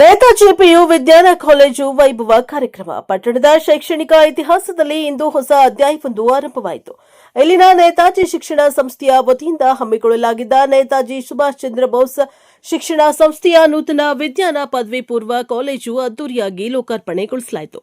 Netaji PU ವಿಜ್ಞಾನ college ವೈಭವ ಕಾರ್ಯಕ್ರಮ. ಪಟ್ಟಣದ ಶೈಕ್ಷಣಿಕ ಇತಿಹಾಸದಲ್ಲಿ ಇಂದು ಹೊಸ ಅಧ್ಯಾಯವೊಂದು ಆರಂಭವಾಯಿತು. ಇಲ್ಲಿನ ನೇತಾಜಿ ಶಿಕ್ಷಣ ಸಂಸ್ಥೆಯ ವತಿಯಿಂದ ಹಮ್ಮಿಕೊಳ್ಳಲಾಗಿದ್ದ ನೇತಾಜಿ ಸುಭಾಷ್ ಚಂದ್ರ ಬೋಸ್ ಶಿಕ್ಷಣ ಸಂಸ್ಥೆಯ ನೂತನ ವಿಜ್ಞಾನ ಪದವಿ ಪೂರ್ವ ಕಾಲೇಜು ಅದ್ದೂರಿಯಾಗಿ ಲೋಕಾರ್ಪಣೆಗೊಳಿಸಲಾಯಿತು.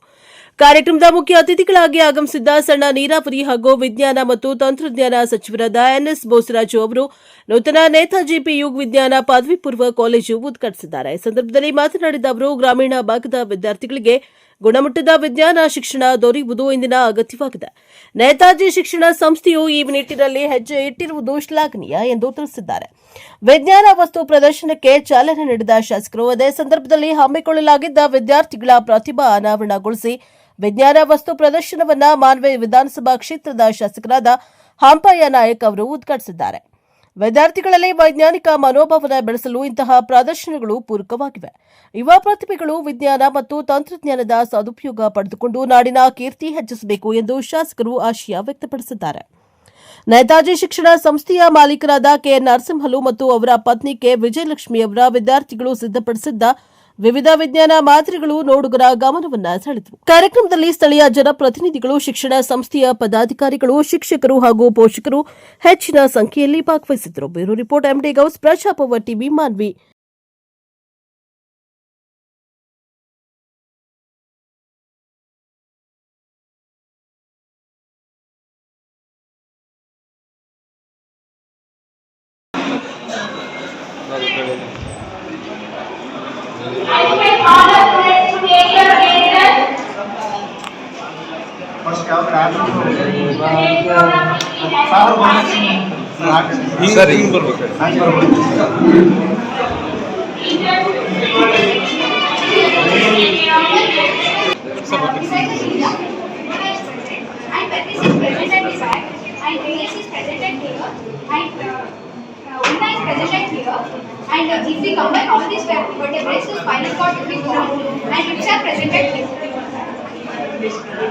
ಕಾರ್ಯಕ್ರಮದ ಮುಖ್ಯ ಅತಿಥಿಗಳಾಗಿ ಆಗಮಿಸಿದ್ದ ಸಣ್ಣ ನೀರಾವರಿ ಹಾಗೂ ವಿಜ್ಞಾನ ಮತ್ತು ತಂತ್ರಜ್ಞಾನ ಸಚಿವರಾದ ಎನ್ಎಸ್ ಬೋಸರಾಜು ಅವರು ನೂತನ ನೇತಾಜಿ ಪಿಯು ವಿಜ್ಞಾನ ಪದವಿ ಪೂರ್ವ ಕಾಲೇಜು ಉದ್ಘಾಟಿಸಿದ್ದಾರೆ. ಈ ಸಂದರ್ಭದಲ್ಲಿ ಮಾತನಾಡಿದ ಅವರು, ಗ್ರಾಮೀಣ ಭಾಗದ ವಿದ್ಯಾರ್ಥಿಗಳಿಗೆ ಗುಣಮಟ್ಟದ ವಿಜ್ಞಾನ ಶಿಕ್ಷಣ ದೊರೆಯುವುದು ಇಂದಿನ ಅಗತ್ಯವಾಗಿದೆ. ನೇತಾಜಿ ಶಿಕ್ಷಣ ಸಂಸ್ಥೆಯು ಈ ನಿಟ್ಟಿನಲ್ಲಿ ಹೆಜ್ಜೆ ಇಟ್ಟಿರುವುದು ಶ್ಲಾಘನೀಯ ಎಂದು ತಿಳಿಸಿದ್ದಾರೆ. ವಿಜ್ಞಾನ ವಸ್ತು ಪ್ರದರ್ಶನಕ್ಕೆ ಚಾಲನೆ ನೀಡಿದ ಶಾಸಕರು ಅದೇ ಸಂದರ್ಭದಲ್ಲಿ ಹಮ್ಮಿಕೊಳ್ಳಲಾಗಿದ್ದ ವಿದ್ಯಾರ್ಥಿಗಳ ಪ್ರತಿಭಾ ಅನಾವರಣಗೊಳಿಸಿ ವಿಜ್ಞಾನ ವಸ್ತು ಪ್ರದರ್ಶನವನ್ನ ಮಾನ್ವೆ ವಿಧಾನಸಭಾ ಕ್ಷೇತ್ರದ ಶಾಸಕರಾದ ಹಂಪಯ್ಯ ನಾಯಕ್ ಅವರು ಉದ್ಘಾಟಿಸಿದ್ದಾರೆ. ವಿದ್ಯಾರ್ಥಿಗಳಲ್ಲಿ ವೈಜ್ಞಾನಿಕ ಮನೋಭಾವನ ಬೆಳೆಸಲು ಇಂತಹ ಪ್ರದರ್ಶನಗಳು ಪೂರಕವಾಗಿವೆ. ಯುವ ಪ್ರತಿಭೆಗಳು ವಿಜ್ಞಾನ ಮತ್ತು ತಂತ್ರಜ್ಞಾನದ ಸದುಪಯೋಗ ಪಡೆದುಕೊಂಡು ನಾಡಿನ ಕೀರ್ತಿ ಹೆಚ್ಚಿಸಬೇಕು ಎಂದು ಶಾಸಕರು ಆಶಯ ವ್ಯಕ್ತಪಡಿಸಿದ್ದಾರೆ. ನೇತಾಜಿ ಶಿಕ್ಷಣ ಸಂಸ್ಥೆಯ ಮಾಲೀಕರಾದ ಕೆ ನರಸಿಂಹಲು ಮತ್ತು ಅವರ ಪತ್ನಿ ಕೆ ವಿಜಯಲಕ್ಷ್ಮಿ ಅವರ ವಿದ್ಯಾರ್ಥಿಗಳು ಸಿದ್ಧಪಡಿಸಿದ್ದ ವಿವಿಧ ವಿಜ್ಞಾನ ಮಾದರಿಗಳು ನೋಡುಗರ ಗಮನವನ್ನ ಸೆಳೆದವು. ಕಾರ್ಯಕ್ರಮದಲ್ಲಿ ಸ್ಥಳೀಯ ಜನಪ್ರತಿನಿಧಿಗಳು, ಶಿಕ್ಷಣ ಸಂಸ್ಥೆಯ ಪದಾಧಿಕಾರಿಗಳು, ಶಿಕ್ಷಕರು ಹಾಗೂ ಪೋಷಕರು ಹೆಚ್ಚಿನ ಸಂಖ್ಯೆಯಲ್ಲಿ ಭಾಗವಹಿಸಿದ್ದರು. Bureau report MD Ghouse ಪ್ರಜಾಪವ TV, Manvi. Presented here. And uh, if we combine all these vertebrates, the spinal cord will be formed, and which are presented here.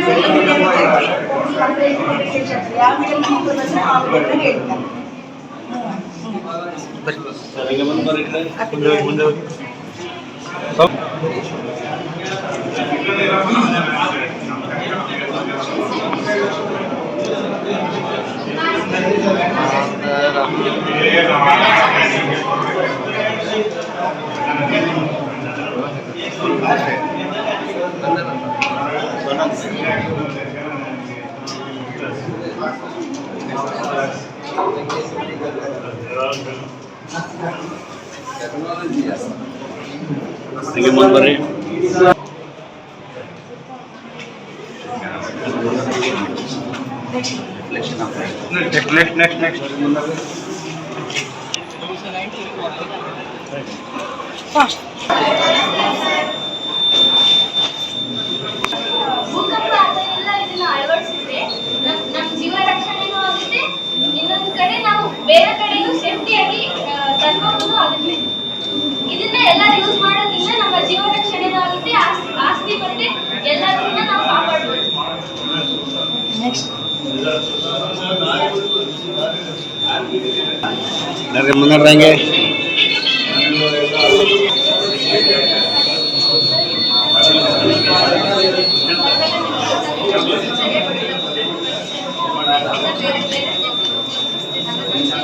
ಸಮಾಜ ಹೇಳ್ತಾರೆ देखिए मन भर next next next next fast ಬೇರೆ ಕಡೆಗೂ ಸೇಫ್ಟಿಯಾಗಿ ತರ್ಬಹುದು ಆಗುತ್ತೆ ಇದನ್ನ ಎಲ್ಲರೂ ಯೂಸ್ ಮಾಡೋದ್ರಿಂದ ನಮ್ಮ ಜೀವ ರಕ್ಷಣೆನೂ ಆಗುತ್ತೆ ಆಸ್ತಿ ಮತ್ತೆ ಎಲ್ಲದನ್ನ ನಾವು ಕಾಪಾಡ್ಬೋದು. ನೆಕ್ಸ್ಟ್ ಮುಂದೆ ನಡ್ರಿ ಹಂಗೆ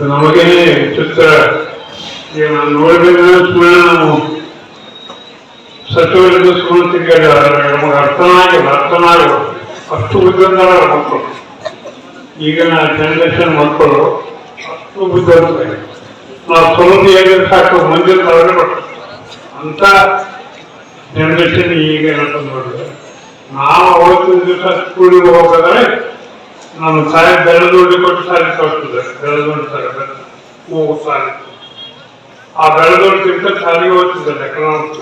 ನಮಗೇನೆ ಚಿತ್ರ ನಾನು ನೋಡಿದ್ರೆ ಸುಮ್ಮನೆ ನಾವು ಸಚಿವರಿಗೂ ಸುಮ್ಮನೆ ನಮಗೆ ಅರ್ಥನಾಗಿಲ್ಲ ಅರ್ಥನಾಗಿಲ್ಲ ಅಷ್ಟು ಬುದ್ಧಿವಂತರ ಮಕ್ಕಳು. ಈಗಿನ ಜನರೇಷನ್ ಮಕ್ಕಳು ಅಷ್ಟು ಬುದ್ಧಿವಂತರಾಗಿ ನಾವು ಸ್ವಲ್ಪ ಹೇಳಿದ್ರೆ ಸಾಕು ಮಂದಿ ತರಗಡೆ ಅಂತ ಜನರೇಷನ್ ಈಗ ನೋಡಿದ್ರೆ, ನಾವು ಅವತ್ತಿನ ದಿವಸ ಸ್ಕೂಲಿಗೆ ಹೋಗೋದಾದ್ರೆ ನಮ್ಮ ಸಾರಿ ಬೆಳದೊಡ್ಡಿ ಕೊಟ್ಟು ಸಾರಿ ಕಳಿಸ್ತದೆ ಬೆಳದೊಡ್ಡಿ ಸಾರಿ ಓ ಸಾರಿ. ಆ ಬೆಳದೊಡ್ಡಿಗಿಂತ ಸಾರಿಗೆ ಹೋಗ್ತಿದ್ದೆ ಎಕನಾಮಿಕ್ಸ್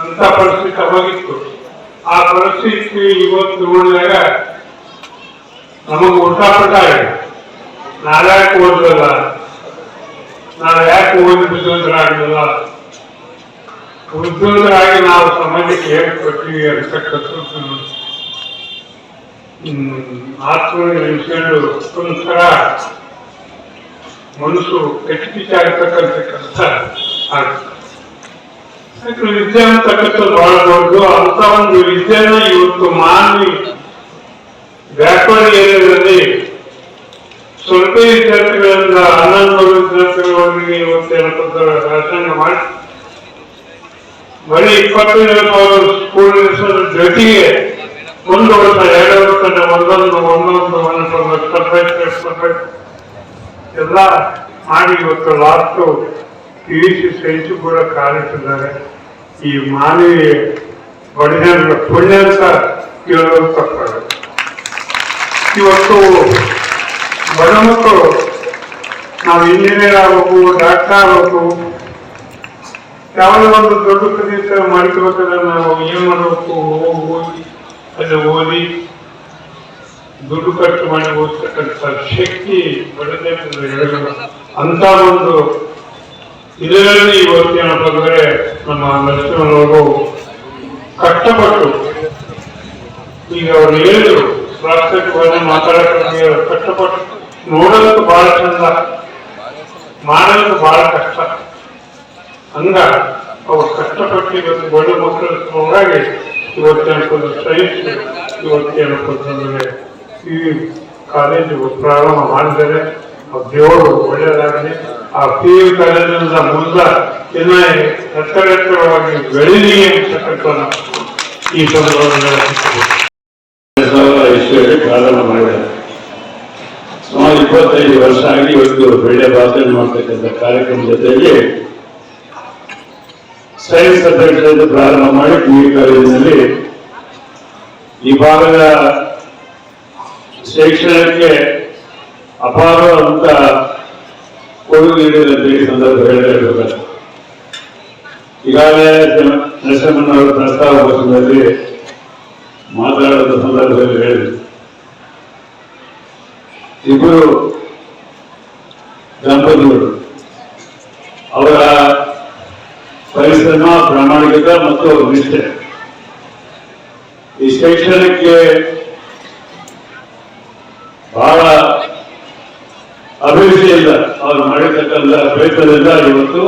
ಅಂತ ಪರಿಸ್ಥಿತಿ ಅವಾಗಿತ್ತು ಆ ಪರಿಸ್ಥಿತಿ ಇವತ್ತು ನೋಡಿದಾಗ ನಮಗೆ ಉಲ್ಟಾಪಟ ಆಗಿದೆ ನಾಳೆ ಯಾಕೆ ಓದಲ್ಲ ನಾಳೆ ಯಾಕೆ ಓದಿ ಬುದ್ಧಿವಂತರಾಗಲಿಲ್ಲ ಬುದ್ಧಿವಂತರಾಗಿ ನಾವು ಸಮಾಜಕ್ಕೆ ಹೇಗೆ ಕೊಟ್ಟಿವಿ ಅಂತಕ್ಕಂಥದ್ದು ಆತ್ಮ ನೆನೆಸ್ಕೊಂಡು ಒಂಥರ ಮನಸ್ಸು ಕೆಟ್ಟ ಆಗ್ತಕ್ಕಂಥ ಕೆಲಸ ಆಗುತ್ತೆ. ವಿದ್ಯೆ ಅಂತಕ್ಕಂಥದ್ದು ಬಹಳ ದೊಡ್ಡದು. ಅಂತ ಒಂದು ವಿದ್ಯೆನ ಇವತ್ತು ಮಾನವಿ ವ್ಯಾಪಾರಿ ಏರಿಯಾದಲ್ಲಿ ಸ್ವಲ್ಪ ವಿದ್ಯಾರ್ಥಿಗಳಿಂದ ಹನ್ನೊಂದು ವಿದ್ಯಾರ್ಥಿಗಳವರೆಗೆ ಇವತ್ತು ವ್ಯಾಸಂಗ ಮಾಡಿ, ಬರೀ ಇಪ್ಪತ್ತೈದು ಸಾವಿರ ಸ್ಕೂಲ್ ಜೊತೆಗೆ ಒಂದು ವರ್ಷ, ಎರಡು ವರ್ಷ ಒಂದೊಂದು ಒಂದೊಂದು ಒಂದೊಂದು ಸಪ್ರೇಟ್ ಎಲ್ಲ ಮಾಡಿ ಇವತ್ತು ಲಾಸ್ಟು ಪಿ ಯು ಸಿ ಕೂಡ ಕಾಲಿಟ್ಟಿದ್ದಾರೆ ಈ ಮಾನವೀಯ ಒಡೆಯರ ಪುಣ್ಯ ಅಂತ ಹೇಳೋದು ತಪ್ಪಾಗ ಇವತ್ತು ಬಡ ಮಕ್ಕಳು, ನಾವು ಇಂಜಿನಿಯರ್ ಆಗಬೇಕು, ಡಾಕ್ಟರ್ ಆಗಬೇಕು, ಯಾವುದೇ ಒಂದು ದೊಡ್ಡ ಪ್ರದೇಶ ಮಾಡ್ಕೋಬೇಕಾದ್ರೆ ನಾವು ಏನು ಮಾಡಬೇಕು, ಹೋಗಿ ಹೋಗಿ ಅಲ್ಲಿ ಓದಿ ದುಡ್ಡು ಖರ್ಚು ಮಾಡಿ ಓದ್ತಕ್ಕಂಥ ಶಕ್ತಿ ಬಡದೇ ಅಂತ ಒಂದು ಇದರಲ್ಲಿ ಇವತ್ತೇನಪ್ಪ ಅಂದ್ರೆ ನಮ್ಮ ನರಸಿಂಹನವರು ಕಷ್ಟಪಟ್ಟು ಈಗ ಅವರು ಹೇಳಿದ್ರು ಪ್ರಾಸ್ತಾವಿಕವಾಗಿ ಮಾತಾಡಕ್ಕೆ ಕಷ್ಟಪಟ್ಟು ನೋಡೋದಕ್ಕೆ ಬಹಳ ಚಂದ ಮಾಡೋದಕ್ಕೆ ಬಹಳ ಕಷ್ಟ. ಹಂಗ ಅವ್ರು ಕಷ್ಟಪಟ್ಟು ಇವತ್ತು ಬಡ ಮಕ್ಕಳ ಸಲುವಾಗಿ ಇವತ್ತೇನಪ್ಪ ಸೈನ್ಸ್ ಇವತ್ತೇನಪ್ಪಂತಂದ್ರೆ ಈ ಕಾಲೇಜು ಪ್ರಾರಂಭ ಮಾಡಿದರೆ ಆ ದೇವರು ಒಳ್ಳೆಯದಾಗಲಿ. ಆ ಪಿ ಯು ಕಾಲೇಜಿನಿಂದ ಮುಂದೆ ಇನ್ನ ಎತ್ತರೆತ್ತರವಾಗಿ ಬೆಳೀಲಿ ಅಂತಕ್ಕಂಥ ಈ ಸಂದರ್ಭದಲ್ಲಿ ಪ್ರಾರಂಭ ಮಾಡಿದ್ದಾರೆ. ಸುಮಾರು ಇಪ್ಪತ್ತೈದು ವರ್ಷ ಆಗಿ ಇವತ್ತು ಬೆಳೆ ಭಾಷೆ ಮಾಡ್ತಕ್ಕಂಥ ಕಾರ್ಯಕ್ರಮ ಜೊತೆಯಲ್ಲಿ ಸೈನ್ಸ್ ಸಬ್ಜೆಕ್ಟ್ ಪ್ರಾರಂಭ ಮಾಡಿ ಟಿ ವಿ ಕಾಲೇಜಿನಲ್ಲಿ ಈ ಭಾಗದ ಶಿಕ್ಷಣಕ್ಕೆ ಅಪಾರವಾದಂತ ಕೊಡುಗೆ ನೀಡಿದಂತೆ ಈ ಸಂದರ್ಭ ಹೇಳಲೇಬೇಕು. ಈಗಾಗಲೇ ಅವರು ಪ್ರಸ್ತಾವ ಭಾಷಣದಲ್ಲಿ ಮಾತನಾಡುವ ಸಂದರ್ಭದಲ್ಲಿ ಹೇಳಿದರು. ಇಬ್ಬರು ದಂಪತಿಗಳು, ಅವರ ಪರಿಶ್ರಮ, ಪ್ರಾಮಾಣಿಕತೆ ಮತ್ತು ನಿಷ್ಠೆ. ಈ ಶೈಕ್ಷಣಕ್ಕೆ ಬಹಳ ಅಭಿವೃದ್ಧಿಯಿಂದ ಅವರು ಮಾಡಿರ್ತಕ್ಕಂಥ ಪ್ರಯತ್ನದಿಂದ ಇವತ್ತು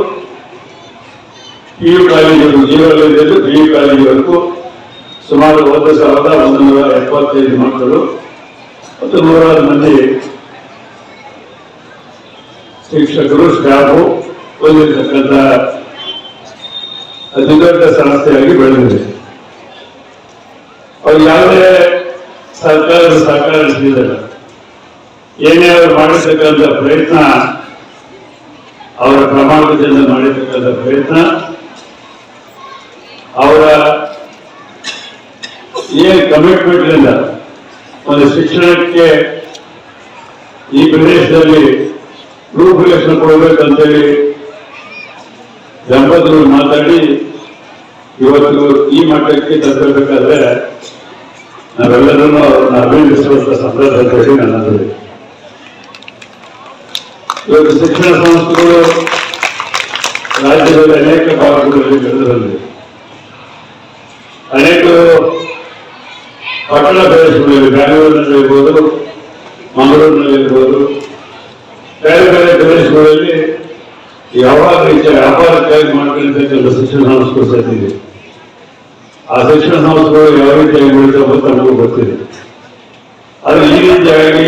ಪಿ ಯು ಕಾಲೇಜು ಜೀವನದಲ್ಲಿ ಪಿ ಯು ಕಾಲೇಜಿವರೆಗೂ ಸುಮಾರು ಒಂದು ಸಾವಿರದ ಒಂದು ನೂರ ಎಪ್ಪತ್ತೈದು ಮಕ್ಕಳು ಮತ್ತು ನೂರಾರು ಮಂದಿ ಶಿಕ್ಷಕರು, ಸ್ಟಾಫು ಹೊಂದಿರತಕ್ಕಂಥ ಅತಿ ದೊಡ್ಡ ಸಂಸ್ಥೆಯಾಗಿ ಬೆಳೆದಿದೆ. ಅವ್ರು ಯಾವುದೇ ಸರ್ಕಾರದ ಸಹಕಾರ ಸಿಗಲಿಲ್ಲ ಏನೇ ಅವರು ಮಾಡಿರ್ತಕ್ಕಂಥ ಪ್ರಯತ್ನ, ಅವರ ಪ್ರಮಾಣದಿಂದ ಮಾಡಿರ್ತಕ್ಕಂಥ ಪ್ರಯತ್ನ, ಅವರ ಏನು ಕಮಿಟ್ಮೆಂಟ್ ಇಂದ ಒಂದು ಶಿಕ್ಷಣಕ್ಕೆ ಈ ಪ್ರದೇಶದಲ್ಲಿ ರೂಪುರೇಷಣೆ ಕೊಡಬೇಕಂತೇಳಿ ದಂಪತಿಗಳು ಮಾತಾಡಿ ಇವತ್ತು ಈ ಮಟ್ಟಕ್ಕೆ ತಂದಿರಬೇಕಾದ್ರೆ ನಾವೆಲ್ಲರೂ ಅಭಿನಂದಿಸುವಂತ ಸಂದರ್ಭದಲ್ಲಿ ನನ್ನದು ನನ್ನ ಇವತ್ತು ಶಿಕ್ಷಣ ಸಂಸ್ಥೆಗಳು ರಾಜ್ಯದಲ್ಲಿ ಅನೇಕ ಭಾಗಗಳಲ್ಲಿ ಬೆಳೆದಿರಲಿದೆ ಅನೇಕ ಪಟ್ಟಣ ಪ್ರದೇಶಗಳಲ್ಲಿ ಬ್ಯಾಂಗ್ಳೂರಿನಲ್ಲಿರ್ಬೋದು, ಮಂಗಳೂರಿನಲ್ಲಿರ್ಬೋದು, ಬೇರೆ ಬೇರೆ ಪ್ರದೇಶಗಳಲ್ಲಿ ಯಾವಾಗ ರೀತಿಯ ವ್ಯಾಪಾರಕ್ಕಾಗಿ ಮಾಡ್ಕೊಂಡಿರ್ತಕ್ಕಂಥ ಶಿಕ್ಷಣ ಸಂಸ್ಥೆಗಳು ಸತ್ತಿದೆ ಆ ಶಿಕ್ಷಣ ಸಂಸ್ಥೆಗಳು ಯಾವ ರೀತಿಯಾಗಿ ಬೆಳೀತಾವೆ ಅಂತ ನಮಗೂ ಗೊತ್ತಿದೆ ಆದರೆ ಈ ರೀತಿಯಾಗಿ